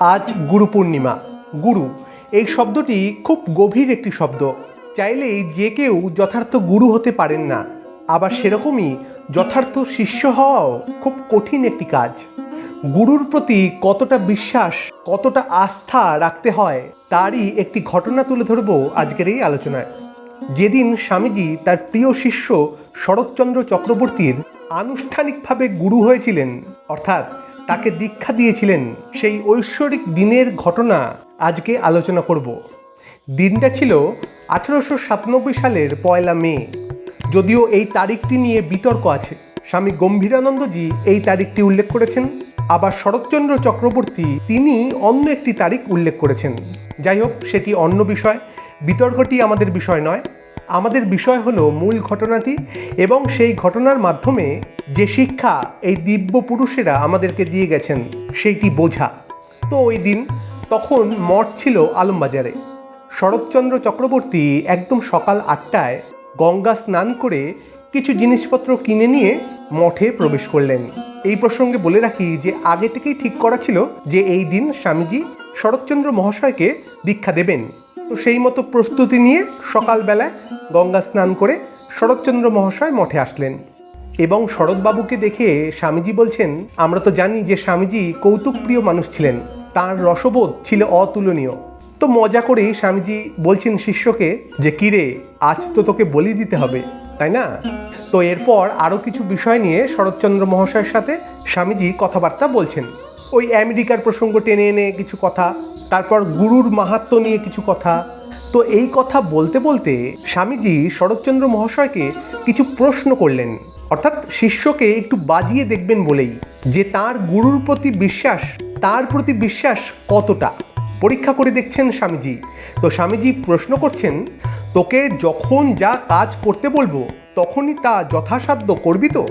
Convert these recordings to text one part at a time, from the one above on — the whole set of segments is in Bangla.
আজ গুরু পূর্ণিমা। গুরু, এই শব্দটি খুব গভীর একটি শব্দ। চাইলেই যে কেউ যথার্থ গুরু হতে পারেন না। আবার সেরকমই যথার্থ শিষ্য হওয়াও খুব কঠিন একটি কাজ। গুরুর প্রতি কতটা বিশ্বাস, কতটা আস্থা রাখতে হয়, তারই একটি ঘটনা তুলে ধরব আজকের এই আলোচনায়। যেদিন স্বামীজি তার প্রিয় শিষ্য শরৎচন্দ্র চক্রবর্তীর আনুষ্ঠানিকভাবে গুরু হয়েছিলেন, অর্থাৎ তাকে দীক্ষা দিয়েছিলেন সেই ঐশ্বরিক দিনের ঘটনা আজকে আলোচনা করব। দিনটা ছিল আঠেরোশো সাতানব্বই সালের পয়লা মে। যদিও এই তারিখটি নিয়ে বিতর্ক আছে। স্বামী গম্ভীরানন্দজি এই তারিখটি উল্লেখ করেছেন। আবার শরৎচন্দ্র চক্রবর্তী তিনি অন্য একটি তারিখ উল্লেখ করেছেন। যাই হোক, সেটি অন্য বিষয়। বিতর্কটি আমাদের বিষয় নয়। আমাদের বিষয় হলো মূল ঘটনাটি এবং সেই ঘটনার মাধ্যমে যে শিক্ষা এই দিব্য পুরুষেরা আমাদেরকে দিয়ে গেছেন, সেইটি বোঝা। তো ওই দিন তখন মঠ ছিল আলমবাজারে। শরৎচন্দ্র চক্রবর্তী একদম সকাল আটটায় গঙ্গা স্নান করে কিছু জিনিসপত্র কিনে নিয়ে মঠে প্রবেশ করলেন। এই প্রসঙ্গে বলে রাখি যে আগে থেকেই ঠিক করা ছিল যে এই দিন স্বামীজি শরৎচন্দ্র মহাশয়কে দীক্ষা দেবেন। তো সেই মতো প্রস্তুতি নিয়ে সকালবেলায় গঙ্গা স্নান করে শরৎচন্দ্র মহাশয় মঠে আসলেন। এবং শরৎবাবুকে দেখে স্বামীজি বলছেন, আমরা তো জানি যে স্বামীজি কৌতুকপ্রিয় মানুষ ছিলেন, তার রসবোধ ছিল অতুলনীয়। তো মজা করেই স্বামীজি বলছেন শিষ্যকে যে কিরে আজ তো তোকে বলি দিতে হবে, তাই না? তো এরপর আরও কিছু বিষয় নিয়ে শরৎচন্দ্র মহাশয়ের সাথে স্বামীজি কথাবার্তা বলছেন। ওই আমেরিকার প্রসঙ্গ টেনে এনে কিছু কথা তারপর গুরুর মাহাত্ম নিয়ে কিছু কথা। তো এই কথা বলতে বলতে স্বামীজি শরৎচন্দ্র মহাশয়কে কিছু প্রশ্ন করলেন। অর্থাৎ শিষ্যকে একটু বাজিয়ে দেখবেন বলেই যে তার গুরুর প্রতি বিশ্বাস, তার প্রতি বিশ্বাস কতটা? পরীক্ষা করে দেখছেন স্বামীজি। তো স্বামীজি প্রশ্ন করছেন, তোকে যখন যা কাজ করতে বলব, তখনই তা যথাসাধ্য করবি তো?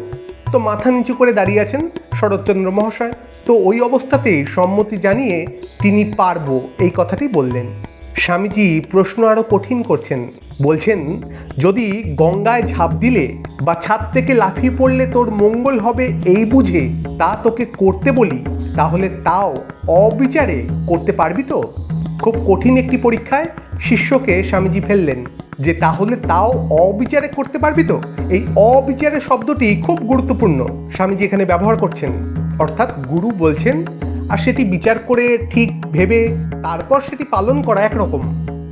তো মাথা নিচু করে দাঁড়িয়ে আছেন শরৎচন্দ্র মহাশয়। তো ওই অবস্থাতেই সম্মতি জানিয়ে তিনি পারব এই কথাটি বললেন। স্বামীজি প্রশ্ন আরও কঠিন করছেন। বলছেন, যদি গঙ্গায় ঝাঁপ দিলে বা ছাদ থেকে লাফিয়ে পড়লে তোর মঙ্গল হবে এই বুঝে তা তোকে করতে বলি, তাহলে তাও অবিচারে করতে পারবি তো? খুব কঠিন একটি পরীক্ষায় শিষ্যকে স্বামীজি ফেললেন যে, তাহলে তাও অবিচারে করতে পারবি তো? এই অবিচারে শব্দটি খুব গুরুত্বপূর্ণ। স্বামীজি এখানে ব্যবহার করছেন। অর্থাৎ গুরু বলছেন, আর সেটি বিচার করে ঠিক ভেবে তারপর সেটি পালন করা একরকম।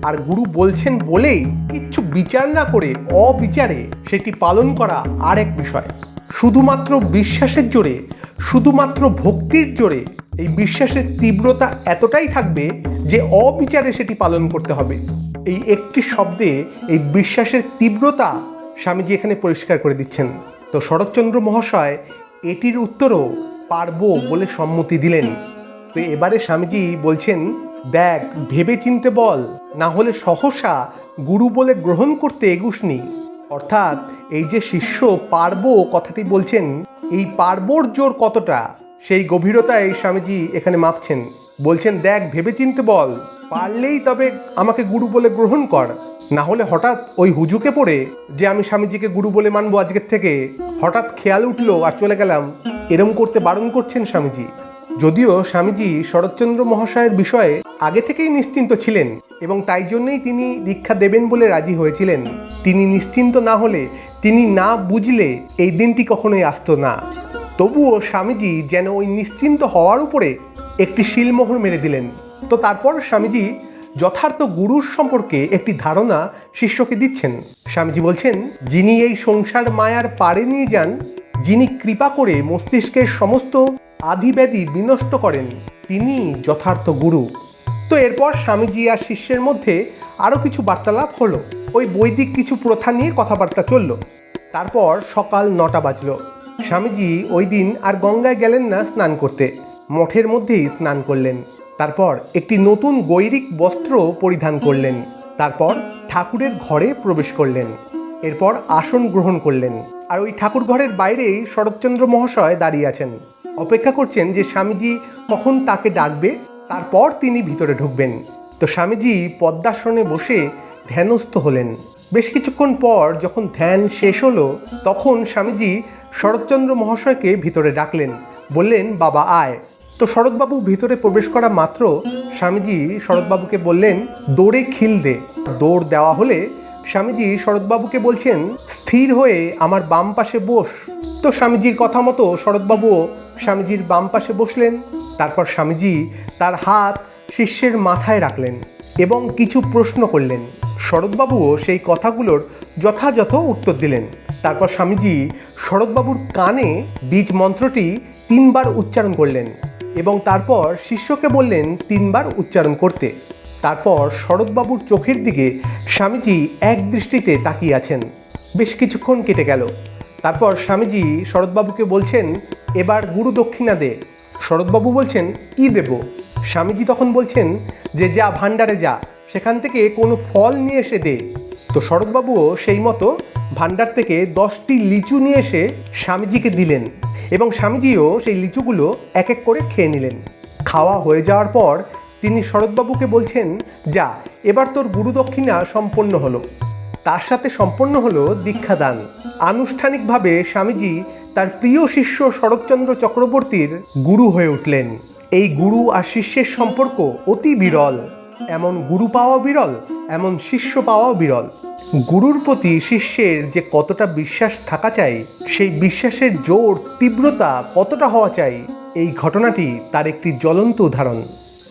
আর গুরু বলছেন বলেই কিচ্ছু বিচার না করে অবিচারে সেটি পালন করা আর এক বিষয়। শুধুমাত্র বিশ্বাসের জোরে, শুধুমাত্র ভক্তির জোরে এই বিশ্বাসের তীব্রতা এতটাই থাকবে যে অবিচারে সেটি পালন করতে হবে। এই একটি শব্দে এই বিশ্বাসের তীব্রতা স্বামীজি এখানে পরিষ্কার করে দিচ্ছেন। তো শরৎচন্দ্র মহাশয় এটির উত্তরও পারব বলে সম্মতি দিলেন। তো এবারে স্বামীজি বলছেন, দেখ ভেবে চিনতে বল, না হলে সহসা গুরু বলে গ্রহণ করতে এগুসনি অর্থাৎ এই যে শিষ্য পারব কথাটি বলছেন, এই পারবোর জোর কতটা? সেই গভীরতায় স্বামীজি এখানে মাপছেন। বলছেন, দেখ ভেবে চিনতে বল, পারলেই তবে আমাকে গুরু বলে গ্রহণ কর। না হলে হঠাৎ ওই হুজুকে পড়ে যে আমি স্বামীজিকে গুরু বলে মানবো আজকের থেকে, হঠাৎ খেয়াল উঠল আর চলে গেলাম। এরম করতে বারণ করছেন স্বামীজি। যদিও স্বামীজি শরৎচন্দ্র মহাশয়ের বিষয়ে আগে থেকেই নিশ্চিন্ত ছিলেন এবং তাই জন্যই তিনি দীক্ষা দেবেন বলে রাজি হয়েছিলেন। তিনি নিশ্চিন্ত না হলে তিনি না বুঝলে এই দিনটি কখনোই আসতো না। তবুও স্বামীজি যেন ওই নিশ্চিন্ত হওয়ার উপরে একটি শিলমোহর মেরে দিলেন। তো তারপর স্বামীজি যথার্থ গুরুর সম্পর্কে একটি ধারণা শিষ্যকে দিচ্ছেন। স্বামীজি বলছেন, যিনি এই সংসার মায়ার পারে নিয়ে যান যিনি কৃপা করে মস্তিষ্কের সমস্ত আধিব্যাধি বিনষ্ট করেন, তিনি যথার্থ গুরু। তো এরপর স্বামীজি আর শিষ্যের মধ্যে আরও কিছু বার্তালাপ হলো। ওই বৈদিক কিছু প্রথা নিয়ে কথাবার্তা চলল। তারপর সকাল নটা বাজলো। স্বামীজি ওই দিন আর গঙ্গায় গেলেন না স্নান করতে। মঠের মধ্যেই স্নান করলেন। তারপর একটি নতুন গৈরিক বস্ত্র পরিধান করলেন। তারপর ঠাকুরের ঘরে প্রবেশ করলেন। এরপর আসন গ্রহণ করলেন। আর ওই ঠাকুর ঘরের বাইরেই শরৎচন্দ্র মহাশয় দাঁড়িয়ে আছেন। অপেক্ষা করছেন যে স্বামীজি কখন তাকে ডাকবে, তারপর তিনি ভিতরে ঢুকবেন। তো স্বামীজি পদ্মাসনে বসে ধ্যানস্থ হলেন। বেশ কিছুক্ষণ পর যখন ধ্যান শেষ হলো, তখন স্বামীজি শরৎচন্দ্র মহাশয়কে ভিতরে ডাকলেন। বললেন, বাবা, আয়। তো শরৎবাবু ভিতরে প্রবেশ করা মাত্র স্বামীজি শরৎবাবুকে বললেন, দৌড়ে খিল দে। দৌড় দেওয়া হলে স্বামীজি শরৎবাবুকে বলছেন, স্থির হয়ে আমার বাম পাশে বস। তো স্বামীজির কথা মতো শরৎবাবুও স্বামীজির বাম পাশে বসলেন। তারপর স্বামীজি তার হাত শিষ্যের মাথায় রাখলেন এবং কিছু প্রশ্ন করলেন। শরৎবাবুও সেই কথাগুলোর যথাযথ উত্তর দিলেন। তারপর স্বামীজি শরৎবাবুর কানে বীজ মন্ত্রটি তিনবার উচ্চারণ করলেন এবং তারপর শিষ্যকে বললেন তিনবার উচ্চারণ করতে। তারপর শরৎবাবুর চোখের দিকে স্বামীজি এক দৃষ্টিতে তাকিয়ে আছেন। বেশ কিছুক্ষণ কেটে গেল। তারপর স্বামীজি শরৎবাবুকে বলছেন, এবার গুরু দক্ষিণা দে। শরৎবাবু বলছেন, কি দেব? স্বামীজি তখন বলছেন যে, যা ভাণ্ডারে যা, সেখান থেকে কোনো ফল নিয়ে এসে দে। তো শরৎবাবুও সেই মতো ভাণ্ডার থেকে দশটি লিচু নিয়ে এসে স্বামীজিকে দিলেন এবং স্বামীজিও সেই লিচুগুলো এক এক করে খেয়ে নিলেন। খাওয়া হয়ে যাওয়ার পর তিনি শরৎবাবুকে বলছেন, যা, এবার তোর গুরুদক্ষিণা সম্পন্ন হলো। তার সাথে সম্পন্ন হলো দীক্ষাদান। আনুষ্ঠানিকভাবে স্বামীজি তার প্রিয় শিষ্য শরৎচন্দ্র চক্রবর্তীর গুরু হয়ে উঠলেন। এই গুরু আর শিষ্যের সম্পর্ক অতি বিরল। এমন গুরু পাওয়া বিরল, এমন শিষ্য পাওয়াও বিরল। গুরুর প্রতি শিষ্যের যে কতটা বিশ্বাস থাকা চাই, সেই বিশ্বাসের জোর, তীব্রতা কতটা হওয়া চাই, এই ঘটনাটি তার একটি জ্বলন্ত উদাহরণ।